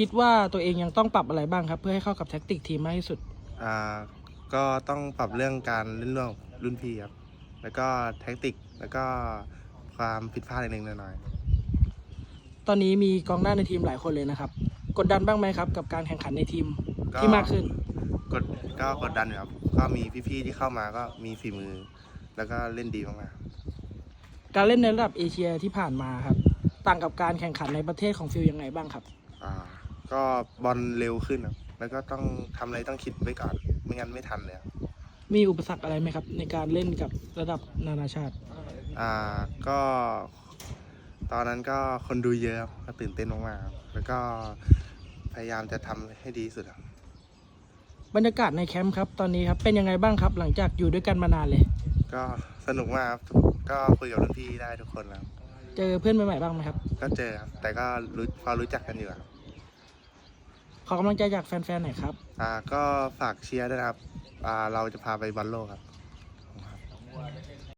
คิดว่าตัวเองยังต้องปรับอะไรบ้างครับ เพื่อให้เข้ากับแท็กติกทีมมากที่สุด อ่าก็ต้องปรับเรื่องการเล่นร่วมกับรุ่นพี่ครับ แล้วก็แท็กติก แล้วก็ความผิดพลาดเล็กๆน้อยตอนนี้มีกองหน้าในทีมหลายคนเลยนะครับ กดดันบ้างไหมครับ กับการแข่งขันในทีมๆที่มากขึ้น กดก็กดดันอยู่ครับ ก็มีพี่ๆที่เข้ามาก็มีฝีมือ แล้วก็เล่นดีมากการเล่นในระดับเอเชียที่ผ่านมาครับ ต่างกับการแข่งขันในประเทศของฟิลยังไงบ้างครับ ๆอ่า ก็บอลเร็วขึ้นครับแล้วก็ต้องทำอะไรต้องคิดไว้ก่อน ไม่งั้นไม่ทันเลยครับมีอุปสรรคอะไรไหมครับ ในการเล่นกับระดับนานาชาติ อ่าก็ ตอนนั้นก็คนดูเยอะครับก็ตื่นเต้นมากๆครับแล้วก็พยายามจะทำให้ดีที่สุดครับ บรรยากาศในแคมป์ครับตอนนี้ครับเป็นยังไงบ้างครับ หลังจากอยู่ด้วยกันมานานเลย ก็สนุกมากครับก็คุยกับรุ่นพี่ได้ทุกคนแล้วเจอเพื่อนใหม่ๆบ้างไหมครับ ก็เจอครับแต่ก็รู้พอรู้จักกันอยู่ครับ ขอกำลังใจจากแฟนๆหน่อยครับ อ่าก็ฝากเชียร์ด้วยนะครับ อ่าเราจะพาไปบอลโลกครับ